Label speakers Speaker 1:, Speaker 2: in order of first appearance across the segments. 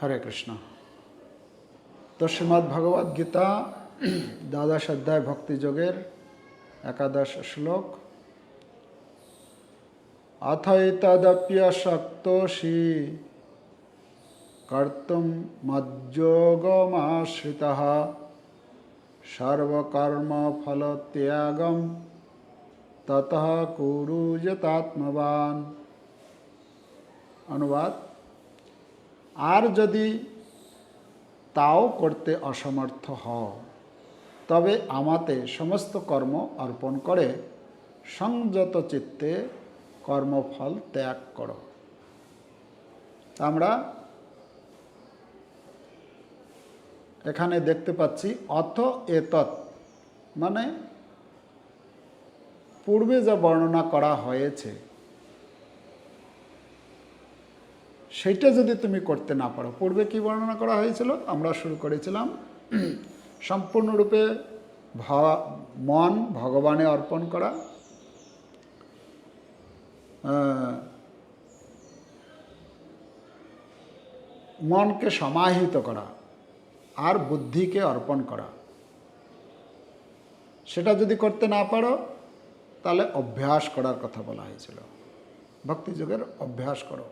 Speaker 1: হরে কৃষ্ণ তস্মাদ ভগবদ গীতা দ্বাদশ অধ্যায় ভক্তিযোগের একাদশ শ্লোক অথৈতদপ্যশক্তি কর্তুম মজ্যোগমাশ্রিত সর্বকর্মফলত্যাগম তত কুরুজতাত্মবান অনুবাদ আর যদি তাও করতে অসমর্থ হও তবে আমাতে সমস্ত কর্ম অর্পণ করে সংযত চিত্তে কর্মফল ত্যাগ করো আমরা এখানে দেখতে পাচ্ছি এ এতৎ মানে পূর্বে যা বর্ণনা করা হয়েছে সেটা যদি তুমি করতে না পারো পূর্বে কি বর্ণনা করা হয়েছিল আমরা শুরু করেছিলাম সম্পূর্ণরূপে মন ভগবানে অর্পণ করা মনকে সমাহিত করা আর বুদ্ধিকে অর্পণ করা সেটা যদি করতে না পারো তাহলে অভ্যাস করার কথা বলা হয়েছিল ভক্তিযুগের অভ্যাস করো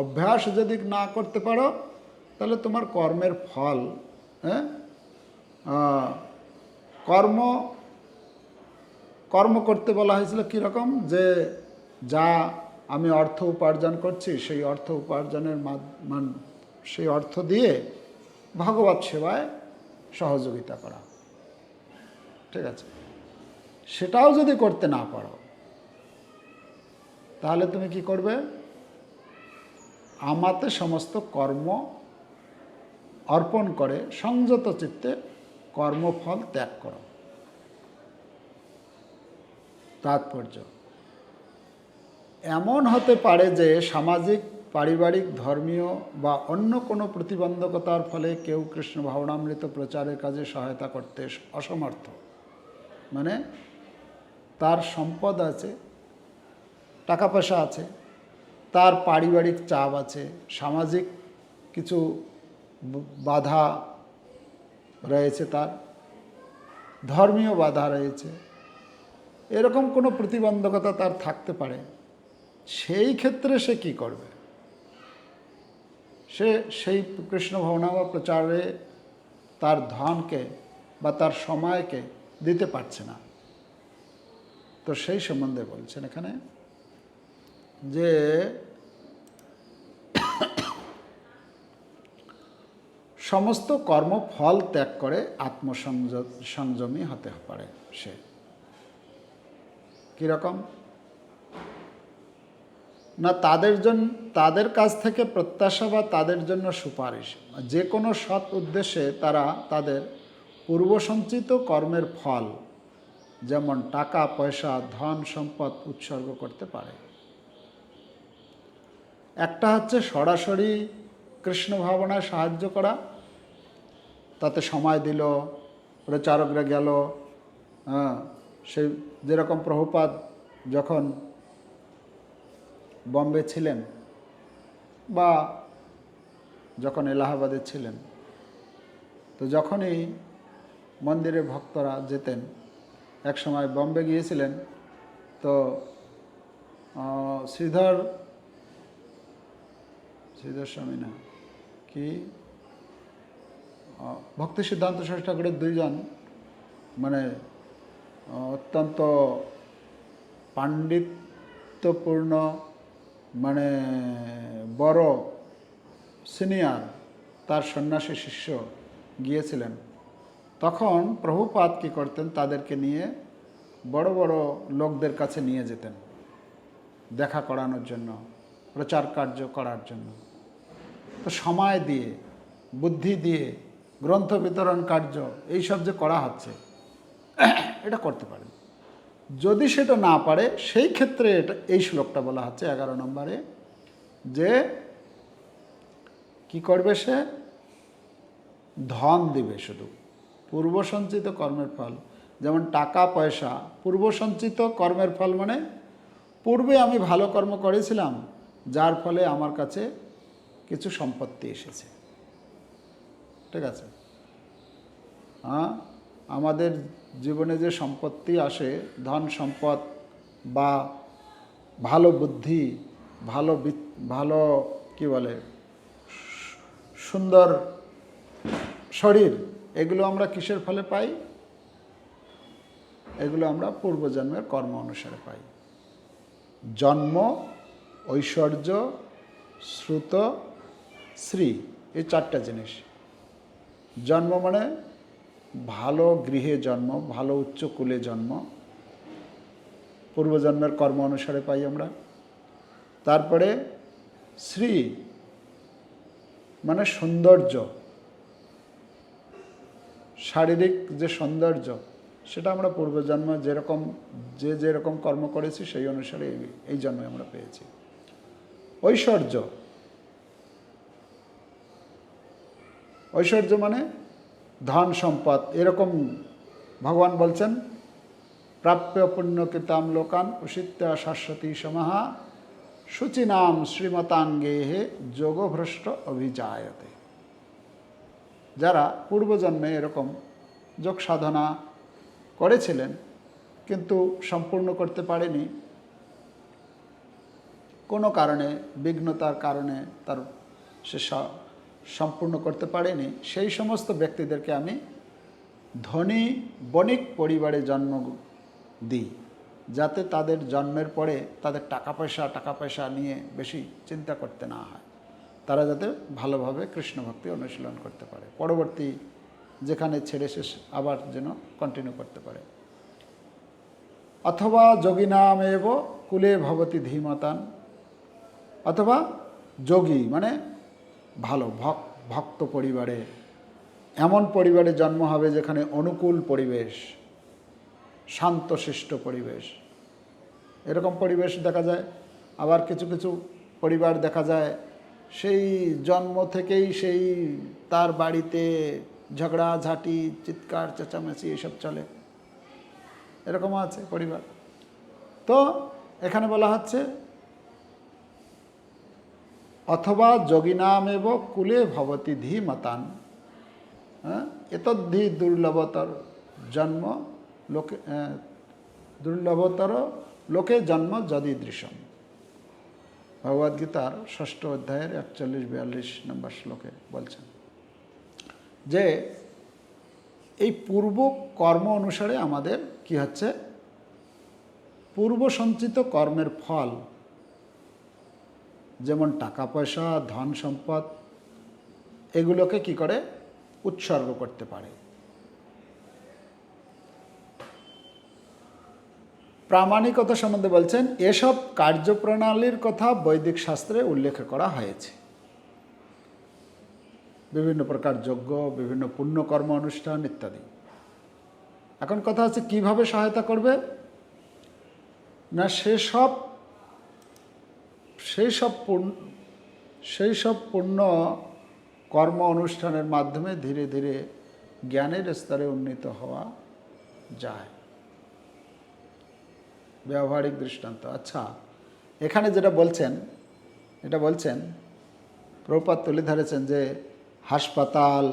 Speaker 1: অভ্যাস যদি না করতে পারো তাহলে তোমার কর্মের ফল হ্যাঁ কর্ম কর্ম করতে বলা হয়েছিল কীরকম যে যা আমি অর্থ উপার্জন করছি সেই অর্থ উপার্জনের মান সেই অর্থ দিয়ে ভগবত সেবায় সহযোগিতা করা ঠিক আছে সেটাও যদি করতে না পারো তাহলে তুমি কি করবে আমাতে সমস্ত কর্ম অর্পণ করে সংযত চিত্তে কর্মফল ত্যাগ করো তাৎপর্য এমন হতে পারে যে সামাজিক পারিবারিক ধর্মীয় বা অন্য কোনো প্রতিবন্ধকতার ফলে কেউ কৃষ্ণ ভাবনামৃত প্রচারের কাজে সহায়তা করতে অসমর্থ মানে তার সম্পদ আছে টাকা পয়সা আছে তার পারিবারিক চাপ আছে সামাজিক কিছু বাধা রয়েছে তার ধর্মীয় বাধা রয়েছে এরকম কোনো প্রতিবন্ধকতা তার থাকতে পারে সেই ক্ষেত্রে সে কি করবে সে সেই কৃষ্ণ ভাবনা বা প্রচারে তার ধনকে বা তার সময়কে দিতে পারছে না তো সেই সম্বন্ধে বলছেন এখানে যে সমস্ত কর্ম ফল ত্যাগ করে আত্মসংযমী হতে পারে সে কীরকম না তাদের জন্য তাদের কাছ থেকে প্রত্যাশা বা তাদের জন্য সুপারিশ যে কোনো সৎ উদ্দেশ্যে তারা তাদের পূর্বসঞ্চিত কর্মের ফল যেমন টাকা পয়সা ধন সম্পদ উৎসর্গ করতে পারে একটা হচ্ছে সরাসরি কৃষ্ণ ভাবনায় সাহায্য করা তাতে সময় দিল প্রচারকরা গেল হ্যাঁ সেই যেরকম প্রভুপাত যখন বম্বে ছিলেন বা যখন এলাহাবাদে ছিলেন তো যখনই মন্দিরে ভক্তরা যেতেন এক সময় বম্বে গিয়েছিলেন তো শ্রীধর শ্রীধর স্বামী না কি ভক্তি সিদ্ধান্ত ষষ্ঠ ঠাকুরের দুইজন মানে অত্যন্ত পাণ্ডিত্যপূর্ণ মানে বড় সিনিয়র তার সন্ন্যাসী শিষ্য গিয়েছিলেন তখন প্রভুপাত কী করতেন তাদেরকে নিয়ে বড় বড় লোকদের কাছে নিয়ে যেতেন দেখা করানোর জন্য প্রচার কার্য করার জন্য তো সময় দিয়ে বুদ্ধি দিয়ে গ্রন্থ বিতরণ কার্য এইসব যে করা হচ্ছে এটা করতে পারেন যদি সেটা না পারে সেই ক্ষেত্রে এটা এই শ্লোকটা বলা হচ্ছে এগারো নম্বরে যে কি করবে সে ধন দিবে শুধু পূর্ব সঞ্চিত কর্মের ফল যেমন টাকা পয়সা পূর্ব সঞ্চিত কর্মের ফল মানে পূর্বে আমি ভালো কর্ম করেছিলাম যার ফলে আমার কাছে কিছু সম্পত্তি এসেছে ঠিক আছে হ্যাঁ আমাদের জীবনে যে সম্পত্তি আসে ধন সম্পদ বা ভালো বুদ্ধি ভালো ভালো কি বলে সুন্দর শরীর এগুলো আমরা কিসের ফলে পাই এগুলো আমরা পূর্বজন্মের কর্ম অনুসারে পাই জন্ম ঐশ্বর্য শ্রুত শ্রী এই চারটা জিনিস জন্ম মানে ভালো গৃহে জন্ম ভালো উচ্চ কুলে জন্ম পূর্বজন্মের কর্ম অনুসারে পাই আমরা তারপরে শ্রী মানে সৌন্দর্য শারীরিক যে সৌন্দর্য সেটা আমরা পূর্বজন্ম যেরকম যে যেরকম কর্ম করেছি সেই অনুসারে এই জন্মে আমরা পেয়েছি ঐশ্বর্য ঐশ্বর্য মানে ধন সম্পদ এরকম ভগবান বলছেন প্রাপ্য পুণ্যকৃতাম লোকান উষিত্য শাশ্বতী সমাহা শুচিনাম শ্রীমতাঙ্গেহে যোগভ্রষ্ট অভিজায়তে যারা পূর্বজন্মে এরকম যোগ সাধনা করেছিলেন কিন্তু সম্পূর্ণ করতে পারেনি কোনো কারণে বিঘ্নতার কারণে তার সে সম্পূর্ণ করতে পারেনি সেই সমস্ত ব্যক্তিদেরকে আমি ধনী বণিক পরিবারে জন্ম দিই যাতে তাদের জন্মের পরে তাদের টাকা পয়সা টাকা পয়সা নিয়ে বেশি চিন্তা করতে না হয় তারা যাতে ভালোভাবে কৃষ্ণ ভক্তি অনুশীলন করতে পারে পরবর্তী যেখানে ছেড়ে শেষ আবার যেন কন্টিনিউ করতে পারে অথবা যোগী নাম এব কুলে ভবতী ধীমতান অথবা যোগী মানে ভালো ভক ভক্ত পরিবারে এমন পরিবারে জন্ম হবে যেখানে অনুকূল পরিবেশ শান্তশিষ্ট পরিবেশ এরকম পরিবেশ দেখা যায় আবার কিছু কিছু পরিবার দেখা যায় সেই জন্ম থেকেই সেই তার বাড়িতে ঝগড়া ঝাঁটি চিৎকার চেঁচামেচি এসব চলে এরকমও আছে পরিবার তো এখানে বলা হচ্ছে অথবা যোগিনামেব কুলে ভবতি হ্যাঁ? ধি হ্যাঁ এতদ্ধি দুর্লভতর জন্ম লোকে দুর্লভতর লোকে জন্ম যদি দৃশ্যম ভগবদ্গীতার ষষ্ঠ অধ্যায়ের একচল্লিশ বিয়াল্লিশ নম্বর শ্লোকে বলছেন যে এই পূর্ব কর্ম অনুসারে আমাদের কি হচ্ছে পূর্ব সঞ্চিত কর্মের ফল যেমন টাকা পয়সা ধন সম্পদ এগুলোকে কি করে উৎসর্গ করতে পারে প্রামাণিকতা সম্বন্ধে বলছেন এসব কার্যপ্রণালীর কথা বৈদিক শাস্ত্রে উল্লেখ করা হয়েছে বিভিন্ন প্রকার যজ্ঞ বিভিন্ন পুণ্যকর্ম অনুষ্ঠান ইত্যাদি এখন কথা হচ্ছে কিভাবে সহায়তা করবে না সেসব সেই সব পূর্ণ সেই সব পূর্ণ কর্ম অনুষ্ঠানের মাধ্যমে ধীরে ধীরে জ্ঞানের স্তরে উন্নীত হওয়া যায় ব্যবহারিক দৃষ্টান্ত আচ্ছা এখানে যেটা বলছেন এটা বলছেন প্রপাত তুলে ধরেছেন যে হাসপাতাল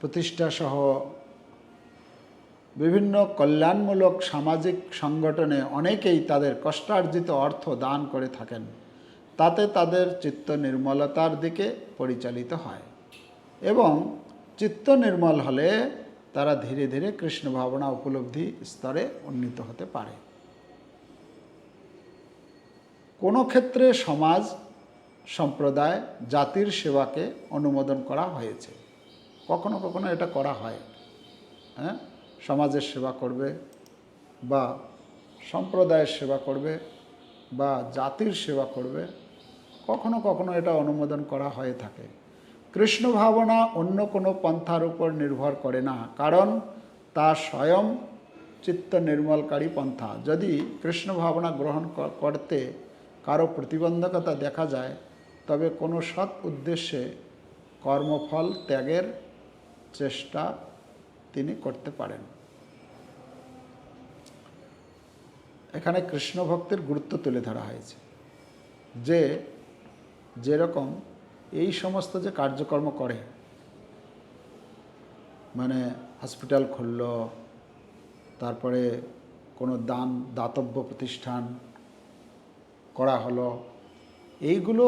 Speaker 1: প্রতিষ্ঠাসহ বিভিন্ন কল্যাণমূলক সামাজিক সংগঠনে অনেকেই তাদের কষ্টার্জিত অর্থ দান করে থাকেন তাতে তাদের চিত্ত নির্মলতার দিকে পরিচালিত হয় এবং চিত্ত নির্মল হলে তারা ধীরে ধীরে কৃষ্ণ ভাবনা উপলব্ধি স্তরে উন্নীত হতে পারে কোনো ক্ষেত্রে সমাজ সম্প্রদায় জাতির সেবাকে অনুমোদন করা হয়েছে কখনো কখনো এটা করা হয় হ্যাঁ সমাজের সেবা করবে বা সম্প্রদায়ের সেবা করবে বা জাতির সেবা করবে কখনো কখনো এটা অনুমোদন করা হয়ে থাকে কৃষ্ণ ভাবনা অন্য কোনো পন্থার উপর নির্ভর করে না কারণ তা স্বয়ং চিত্ত নির্মলকারী পন্থা যদি কৃষ্ণ ভাবনা গ্রহণ করতে কারো প্রতিবন্ধকতা দেখা যায় তবে কোনো সৎ উদ্দেশ্যে কর্মফল ত্যাগের চেষ্টা তিনি করতে পারেন এখানে কৃষ্ণ ভক্তের গুরুত্ব তুলে ধরা হয়েছে যে যেরকম এই সমস্ত যে কার্যকর্ম করে মানে হসপিটাল খুলল তারপরে কোনো দান দাতব্য প্রতিষ্ঠান করা হলো এইগুলো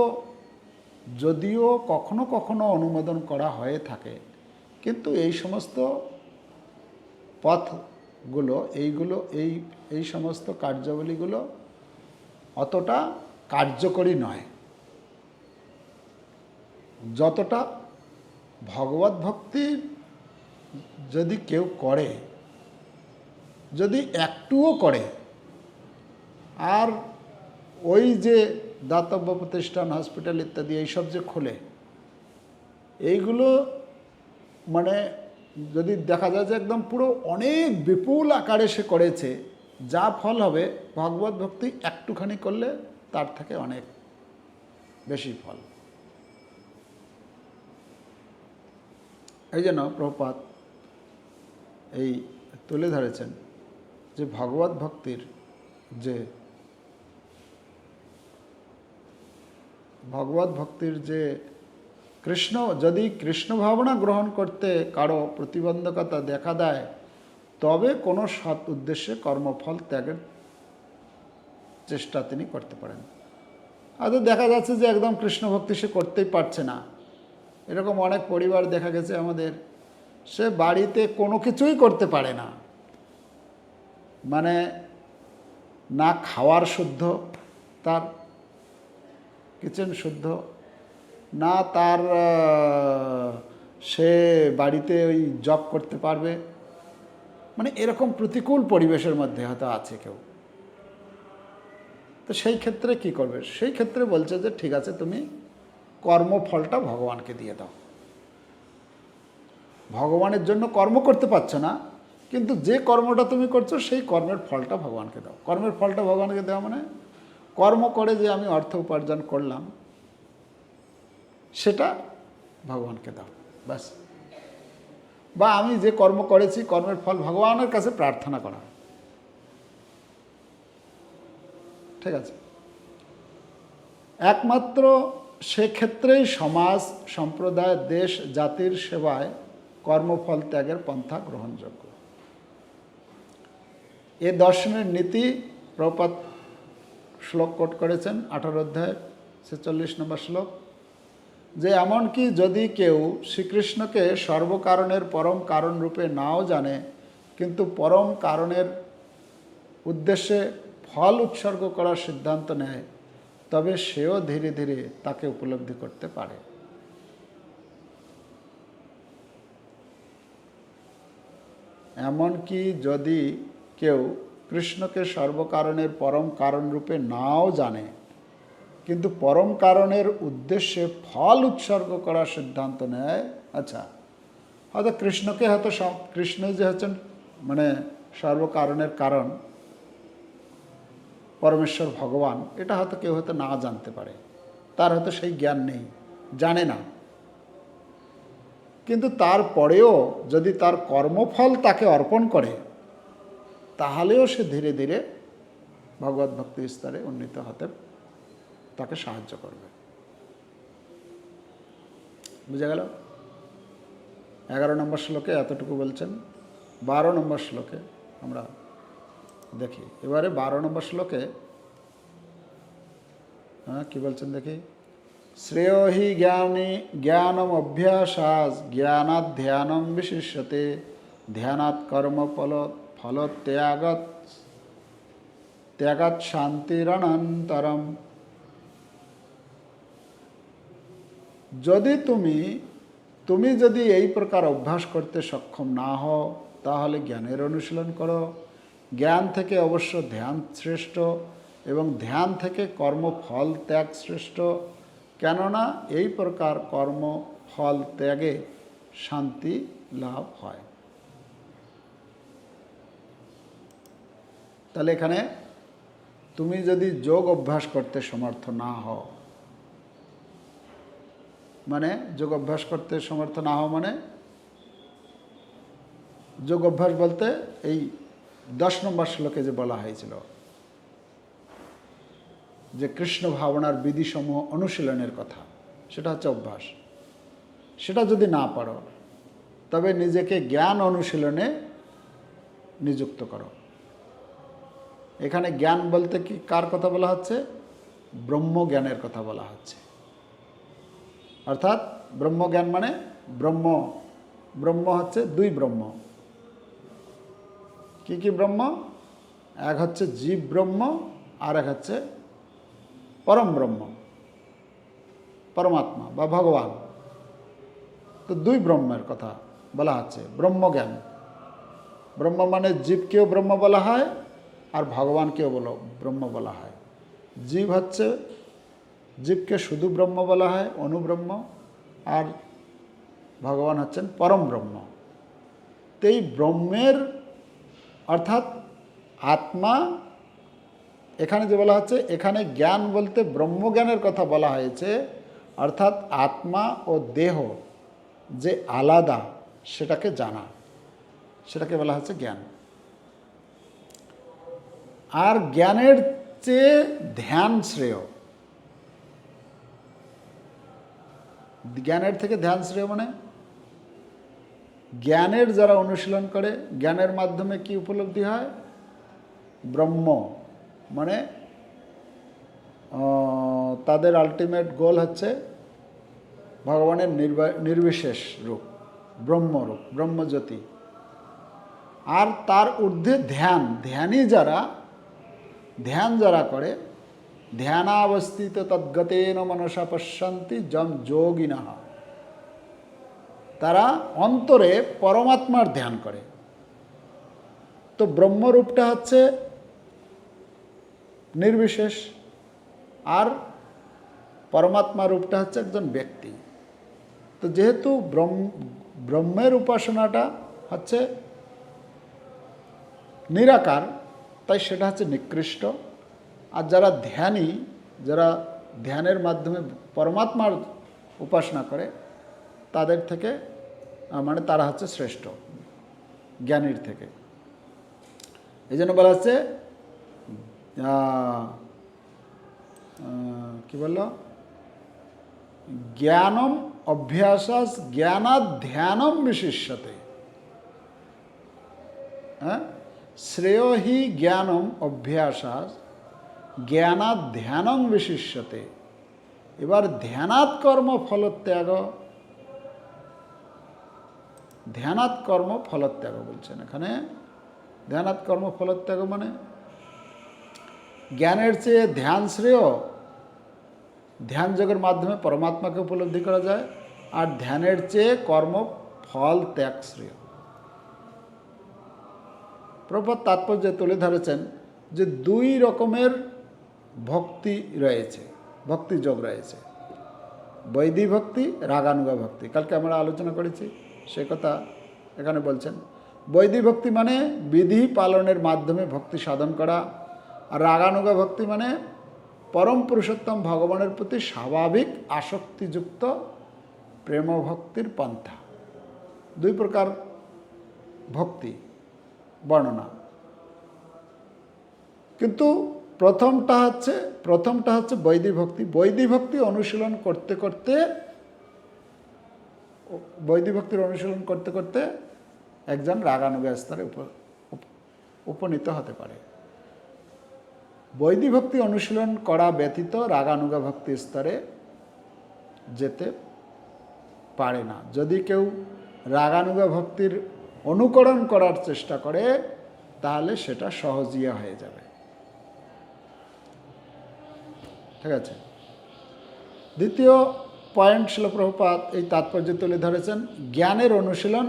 Speaker 1: যদিও কখনো কখনো অনুমোদন করা হয়ে থাকে কিন্তু এই সমস্ত পথগুলো এইগুলো এই এই সমস্ত কার্যাবলীগুলো অতটা কার্যকরী নয় যতটা ভগবত ভক্তি যদি কেউ করে যদি একটুও করে আর ওই যে দাতব্য প্রতিষ্ঠান হসপিটাল ইত্যাদি এইসব যে খোলে এইগুলো মানে যদি দেখা যায় যে একদম পুরো অনেক বিপুল আকারে সে করেছে যা ফল হবে ভগবত ভক্তি একটুখানি করলে তার থেকে অনেক বেশি ফল এই জন্য প্রপাত এই তুলে ধরেছেন যে ভগবত ভক্তির যে ভগবত ভক্তির যে কৃষ্ণ যদি কৃষ্ণ ভাবনা গ্রহণ করতে কারো প্রতিবন্ধকতা দেখা দেয় তবে কোনো সৎ উদ্দেশ্যে কর্মফল ত্যাগের চেষ্টা তিনি করতে পারেন আদৌ দেখা যাচ্ছে যে একদম কৃষ্ণ ভক্তি সে করতেই পারছে না এরকম অনেক পরিবার দেখা গেছে আমাদের সে বাড়িতে কোনো কিছুই করতে পারে না মানে না খাওয়ার শুদ্ধ তার কিচেন শুদ্ধ না তার সে বাড়িতে ওই জব করতে পারবে মানে এরকম প্রতিকূল পরিবেশের মধ্যে হয়তো আছে কেউ তো সেই ক্ষেত্রে কি করবে সেই ক্ষেত্রে বলছে যে ঠিক আছে তুমি কর্মফলটা ভগবানকে দিয়ে দাও ভগবানের জন্য কর্ম করতে পারছো না কিন্তু যে কর্মটা তুমি করছো সেই কর্মের ফলটা ভগবানকে দাও কর্মের ফলটা ভগবানকে দেওয়া মানে কর্ম করে যে আমি অর্থ উপার্জন করলাম সেটা ভগবানকে দাও ব্যাস বা আমি যে কর্ম করেছি কর্মের ফল ভগবানের কাছে প্রার্থনা করা ঠিক আছে একমাত্র সেক্ষেত্রেই সমাজ সম্প্রদায় দেশ জাতির সেবায় কর্মফল ত্যাগের পন্থা গ্রহণযোগ্য এ দর্শনের নীতি প্রপাত শ্লোক কোট করেছেন আঠারো অধ্যায় ছেচল্লিশ নম্বর শ্লোক যে এমনকি যদি কেউ শ্রীকৃষ্ণকে সর্বকারণের পরম কারণ রূপে নাও জানে কিন্তু পরম কারণের উদ্দেশ্যে ফল উৎসর্গ করার সিদ্ধান্ত নেয় তবে সেও ধীরে ধীরে তাকে উপলব্ধি করতে পারে এমনকি যদি কেউ কৃষ্ণকে সর্বকারণের পরম কারণ রূপে নাও জানে কিন্তু পরম কারণের উদ্দেশ্যে ফল উৎসর্গ করার সিদ্ধান্ত নেয় আচ্ছা হয়তো কৃষ্ণকে হয়তো কৃষ্ণ যে হচ্ছেন মানে সর্বকারণের কারণ পরমেশ্বর ভগবান এটা হয়তো কেউ হয়তো না জানতে পারে তার হয়তো সেই জ্ঞান নেই জানে না কিন্তু তারপরেও যদি তার কর্মফল তাকে অর্পণ করে তাহলেও সে ধীরে ধীরে ভগবত ভক্তি স্তরে উন্নীত হতে তাকে সাহায্য করবে বুঝে গেল এগারো নম্বর শ্লোকে এতটুকু বলছেন বারো নম্বর শ্লোকে আমরা দেখি এবারে বারো নম্বর শ্লোকে হ্যাঁ কী বলছেন দেখি শ্রেয় হি জ্ঞানী জ্ঞানম অভ্যাস জ্ঞানাত ধ্যানম বিশিষ্যতে ধ্যানাত কর্ম ফল ফল ত্যাগত ত্যাগাত শান্তিরণান্তরম যদি তুমি তুমি যদি এই প্রকার অভ্যাস করতে সক্ষম না হও তাহলে জ্ঞানের অনুশীলন করো জ্ঞান থেকে অবশ্য ধ্যান শ্রেষ্ঠ এবং ধ্যান থেকে কর্মফল ত্যাগ শ্রেষ্ঠ কেননা এই প্রকার কর্মফল ত্যাগে শান্তি লাভ হয় তাহলে এখানে তুমি যদি যোগ অভ্যাস করতে সমর্থ না হও মানে যোগ অভ্যাস করতে সমর্থ না হও মানে যোগ অভ্যাস বলতে এই দশ নম্বর শ্লোকে যে বলা হয়েছিল যে কৃষ্ণ ভাবনার বিধিসমূহ অনুশীলনের কথা সেটা হচ্ছে অভ্যাস সেটা যদি না পারো তবে নিজেকে জ্ঞান অনুশীলনে নিযুক্ত করো এখানে জ্ঞান বলতে কি কার কথা বলা হচ্ছে ব্রহ্মজ্ঞানের কথা বলা হচ্ছে অর্থাৎ ব্রহ্মজ্ঞান মানে ব্রহ্ম ব্রহ্ম হচ্ছে দুই ব্রহ্ম কি কি ব্রহ্ম এক হচ্ছে জীব ব্রহ্ম আর এক হচ্ছে পরম ব্রহ্ম পরমাত্মা বা ভগবান তো দুই ব্রহ্মের কথা বলা হচ্ছে ব্রহ্মজ্ঞান ব্রহ্ম মানে জীবকেও ব্রহ্ম বলা হয় আর ভগবানকেও বলো ব্রহ্ম বলা হয় জীব হচ্ছে জীবকে শুধু ব্রহ্ম বলা হয় অনুব্রহ্ম আর ভগবান হচ্ছেন পরম ব্রহ্ম তো এই ব্রহ্মের অর্থাৎ আত্মা এখানে যে বলা হচ্ছে এখানে জ্ঞান বলতে ব্রহ্মজ্ঞানের কথা বলা হয়েছে অর্থাৎ আত্মা ও দেহ যে আলাদা সেটাকে জানা সেটাকে বলা হচ্ছে জ্ঞান আর জ্ঞানের চেয়ে ধ্যান শ্রেয় জ্ঞানের থেকে ধ্যান শ্রেয় মানে জ্ঞানের যারা অনুশীলন করে জ্ঞানের মাধ্যমে কি উপলব্ধি হয় ব্রহ্ম মানে তাদের আলটিমেট গোল হচ্ছে ভগবানের নির্বা নির্বিশেষ রূপ ব্রহ্মরূপ ব্রহ্মজ্যোতি আর তার ঊর্ধ্বে ধ্যান ধ্যানই যারা ধ্যান যারা করে ধ্যানাবস্থিত তদ্গতেন মনসা পশ্যন্তি যম যোগিনা তারা অন্তরে পরমাত্মার ধ্যান করে তো ব্রহ্মরূপটা হচ্ছে নির্বিশেষ আর পরমাত্মা রূপটা হচ্ছে একজন ব্যক্তি তো যেহেতু ব্রহ্ম ব্রহ্মের উপাসনাটা হচ্ছে নিরাকার তাই সেটা হচ্ছে নিকৃষ্ট আর যারা ধ্যানী যারা ধ্যানের মাধ্যমে পরমাত্মার উপাসনা করে তাদের থেকে মানে তারা হচ্ছে শ্রেষ্ঠ জ্ঞানীর থেকে এই জন্য বলা হচ্ছে কি বলল জ্ঞানম অভ্যাসাস ধ্যানম বিশিষ্যতে হ্যাঁ শ্রেয় হি জ্ঞানম অভ্যাসাস ধ্যানম বিশিষ্যতে এবার ধ্যানাৎ কর্ম ফলত্যাগ ধ্যানাত কর্ম ফলত্যাগ বলছেন এখানে ধ্যানাত কর্ম ফলত্যাগ মানে জ্ঞানের চেয়ে ধ্যান শ্রেয় ধ্যান যোগের মাধ্যমে পরমাত্মাকে উপলব্ধি করা যায় আর ধ্যানের চেয়ে কর্ম ফল ত্যাগ শ্রেয় প্রভাত তাৎপর্য তুলে ধরেছেন যে দুই রকমের ভক্তি রয়েছে ভক্তি যোগ রয়েছে বৈদিক ভক্তি রাগানুগা ভক্তি কালকে আমরা আলোচনা করেছি সে কথা এখানে বলছেন বৈধি ভক্তি মানে বিধি পালনের মাধ্যমে ভক্তি সাধন করা আর রাগানুগা ভক্তি মানে পরম পুরুষোত্তম ভগবানের প্রতি স্বাভাবিক আসক্তিযুক্ত প্রেমভক্তির পন্থা দুই প্রকার ভক্তি বর্ণনা কিন্তু প্রথমটা হচ্ছে প্রথমটা হচ্ছে বৈদিক ভক্তি বৈদিক ভক্তি অনুশীলন করতে করতে ভক্তির অনুশীলন করতে করতে একজন রাগানুগা স্তরে উপনীত হতে পারে ভক্তি অনুশীলন করা ব্যতীত রাগানুগা ভক্তি স্তরে যেতে পারে না যদি কেউ রাগানুগা ভক্তির অনুকরণ করার চেষ্টা করে তাহলে সেটা সহজিয়া হয়ে যাবে ঠিক আছে দ্বিতীয় পয়েন্ট শিলপ্রভুপাত এই তাৎপর্য তুলে ধরেছেন জ্ঞানের অনুশীলন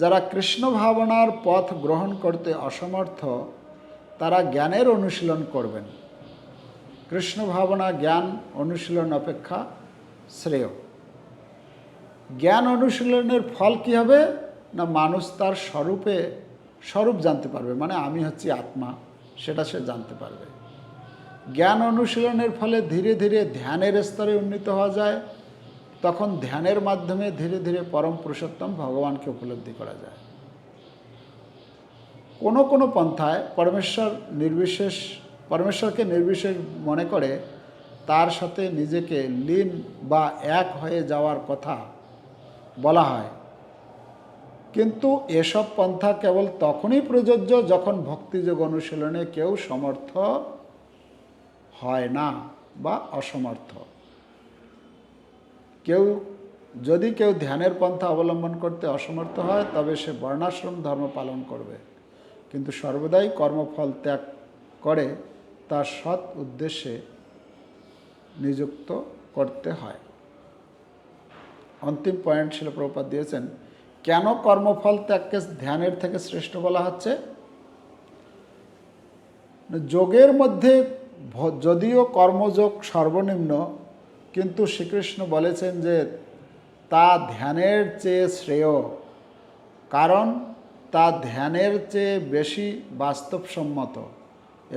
Speaker 1: যারা কৃষ্ণ ভাবনার পথ গ্রহণ করতে অসমর্থ তারা জ্ঞানের অনুশীলন করবেন কৃষ্ণ ভাবনা জ্ঞান অনুশীলন অপেক্ষা শ্রেয় জ্ঞান অনুশীলনের ফল কী হবে না মানুষ তার স্বরূপে স্বরূপ জানতে পারবে মানে আমি হচ্ছি আত্মা সেটা সে জানতে পারবে জ্ঞান অনুশীলনের ফলে ধীরে ধীরে ধ্যানের স্তরে উন্নীত হওয়া যায় তখন ধ্যানের মাধ্যমে ধীরে ধীরে পরম পুরুষোত্তম ভগবানকে উপলব্ধি করা যায় কোনো কোনো পন্থায় পরমেশ্বর নির্বিশেষ পরমেশ্বরকে নির্বিশেষ মনে করে তার সাথে নিজেকে লীন বা এক হয়ে যাওয়ার কথা বলা হয় কিন্তু এসব পন্থা কেবল তখনই প্রযোজ্য যখন ভক্তিযোগ অনুশীলনে কেউ সমর্থ হয় না বা অসমর্থ কেউ যদি কেউ ধ্যানের পন্থা অবলম্বন করতে অসমর্থ হয় তবে সে বর্ণাশ্রম ধর্ম পালন করবে কিন্তু সর্বদাই কর্মফল ত্যাগ করে তার সৎ উদ্দেশ্যে নিযুক্ত করতে হয় অন্তিম পয়েন্ট প্রপাত দিয়েছেন কেন কর্মফল ত্যাগকে ধ্যানের থেকে শ্রেষ্ঠ বলা হচ্ছে যোগের মধ্যে যদিও কর্মযোগ সর্বনিম্ন কিন্তু শ্রীকৃষ্ণ বলেছেন যে তা ধ্যানের চেয়ে শ্রেয় কারণ তা ধ্যানের চেয়ে বেশি বাস্তবসম্মত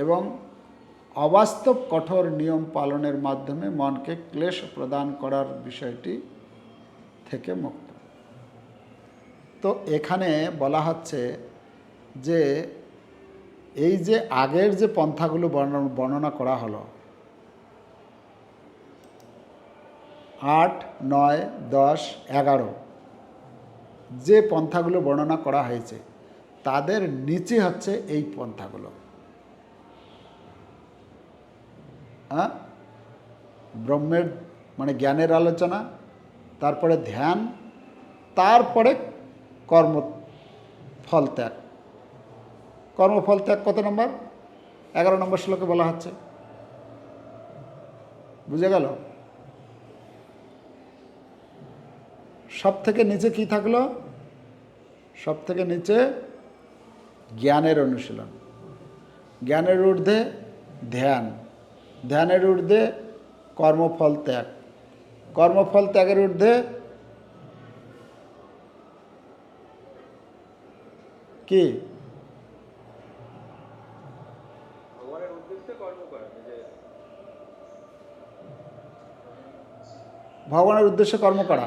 Speaker 1: এবং অবাস্তব কঠোর নিয়ম পালনের মাধ্যমে মনকে ক্লেশ প্রদান করার বিষয়টি থেকে মুক্ত তো এখানে বলা হচ্ছে যে এই যে আগের যে পন্থাগুলো বর্ণনা করা হলো আট নয় দশ এগারো যে পন্থাগুলো বর্ণনা করা হয়েছে তাদের নিচে হচ্ছে এই পন্থাগুলো হ্যাঁ ব্রহ্মের মানে জ্ঞানের আলোচনা তারপরে ধ্যান তারপরে কর্ম ফল ত্যাগ কর্মফল ত্যাগ কত নম্বর এগারো নম্বর শ্লোকে বলা হচ্ছে বুঝে গেল সব থেকে নিচে কি থাকলো সব থেকে নিচে জ্ঞানের অনুশীলন জ্ঞানের ঊর্ধ্বে ধ্যান ধ্যানের ঊর্ধ্বে কর্মফল ত্যাগ কর্মফল ত্যাগের ঊর্ধ্বে কি ভগবানের উদ্দেশ্যে কর্ম করা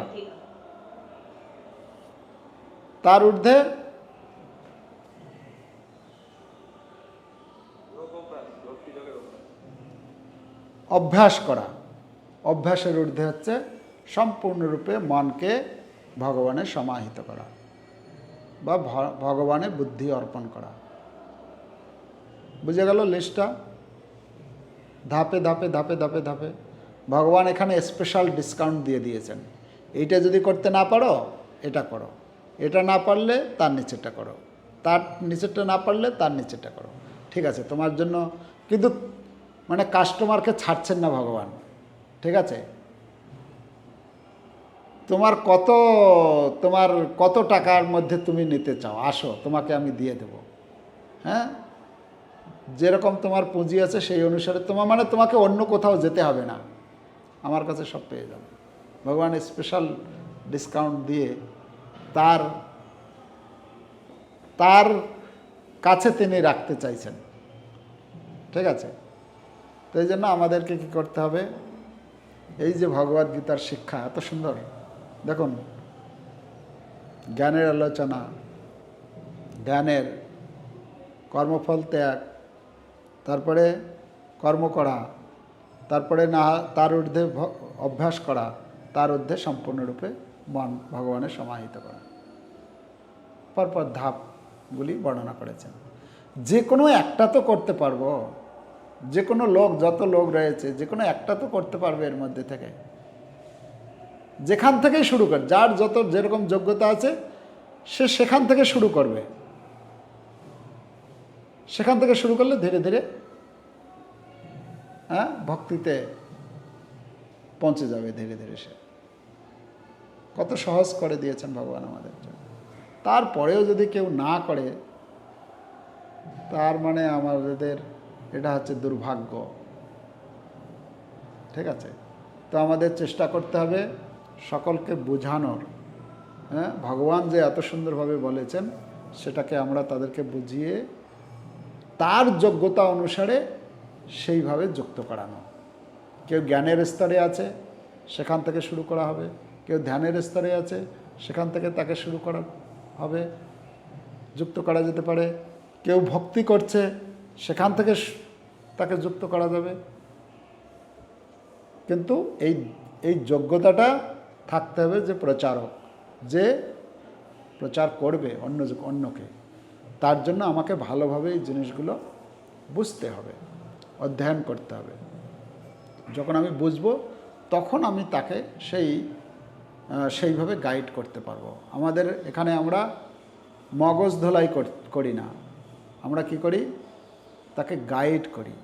Speaker 1: তার ঊর্ধ্বে অভ্যাস করা অভ্যাসের ঊর্ধ্বে হচ্ছে সম্পূর্ণরূপে মনকে ভগবানে সমাহিত করা বা ভগবানে বুদ্ধি অর্পণ করা বুঝে গেল লিস্টটা ধাপে ধাপে ধাপে ধাপে ধাপে ভগবান এখানে স্পেশাল ডিসকাউন্ট দিয়ে দিয়েছেন এইটা যদি করতে না পারো এটা করো এটা না পারলে তার নিচেরটা করো তার নিচেরটা না পারলে তার নিচেরটা করো ঠিক আছে তোমার জন্য কিন্তু মানে কাস্টমারকে ছাড়ছেন না ভগবান ঠিক আছে তোমার কত তোমার কত টাকার মধ্যে তুমি নিতে চাও আসো তোমাকে আমি দিয়ে দেব হ্যাঁ যেরকম তোমার পুঁজি আছে সেই অনুসারে তোমার মানে তোমাকে অন্য কোথাও যেতে হবে না আমার কাছে সব পেয়ে যাবে ভগবান স্পেশাল ডিসকাউন্ট দিয়ে তার তার কাছে তিনি রাখতে চাইছেন ঠিক আছে তো এই জন্য আমাদেরকে কী করতে হবে এই যে ভগবদ গীতার শিক্ষা এত সুন্দর দেখুন জ্ঞানের আলোচনা জ্ঞানের কর্মফল ত্যাগ তারপরে কর্ম করা তারপরে না তার ঊর্ধ্বে অভ্যাস করা তার ঊর্ধ্বে সম্পূর্ণরূপে মন ভগবানের সমাহিত করা পরপর ধাপগুলি বর্ণনা করেছেন যে কোনো একটা তো করতে পারবো যে কোনো লোক যত লোক রয়েছে যে কোনো একটা তো করতে পারবে এর মধ্যে থেকে যেখান থেকেই শুরু কর যার যত যেরকম যোগ্যতা আছে সে সেখান থেকে শুরু করবে সেখান থেকে শুরু করলে ধীরে ধীরে হ্যাঁ ভক্তিতে পৌঁছে যাবে ধীরে ধীরে সে কত সহজ করে দিয়েছেন ভগবান আমাদের জন্য তারপরেও যদি কেউ না করে তার মানে আমাদের এটা হচ্ছে দুর্ভাগ্য ঠিক আছে তো আমাদের চেষ্টা করতে হবে সকলকে বোঝানোর হ্যাঁ ভগবান যে এত সুন্দরভাবে বলেছেন সেটাকে আমরা তাদেরকে বুঝিয়ে তার যোগ্যতা অনুসারে সেইভাবে যুক্ত করানো কেউ জ্ঞানের স্তরে আছে সেখান থেকে শুরু করা হবে কেউ ধ্যানের স্তরে আছে সেখান থেকে তাকে শুরু করা হবে যুক্ত করা যেতে পারে কেউ ভক্তি করছে সেখান থেকে তাকে যুক্ত করা যাবে কিন্তু এই এই যোগ্যতাটা থাকতে হবে যে প্রচারক যে প্রচার করবে অন্য অন্যকে তার জন্য আমাকে ভালোভাবে এই জিনিসগুলো বুঝতে হবে অধ্যয়ন করতে হবে যখন আমি বুঝবো তখন আমি তাকে সেই সেইভাবে গাইড করতে পারবো আমাদের এখানে আমরা মগজ ধোলাই করি না আমরা কি করি তাকে গাইড করি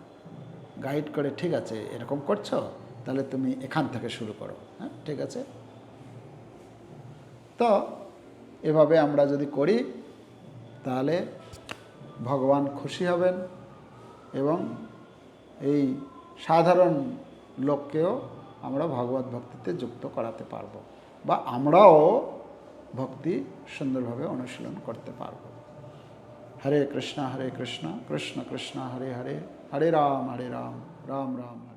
Speaker 1: গাইড করে ঠিক আছে এরকম করছো তাহলে তুমি এখান থেকে শুরু করো হ্যাঁ ঠিক আছে তো এভাবে আমরা যদি করি তাহলে ভগবান খুশি হবেন এবং এই সাধারণ লোককেও আমরা ভগবত ভক্তিতে যুক্ত করাতে পারবো বা আমরাও ভক্তি সুন্দরভাবে অনুশীলন করতে পারব হরে কৃষ্ণ হরে কৃষ্ণ কৃষ্ণ কৃষ্ণ হরে হরে হরে রাম হরে রাম রাম রাম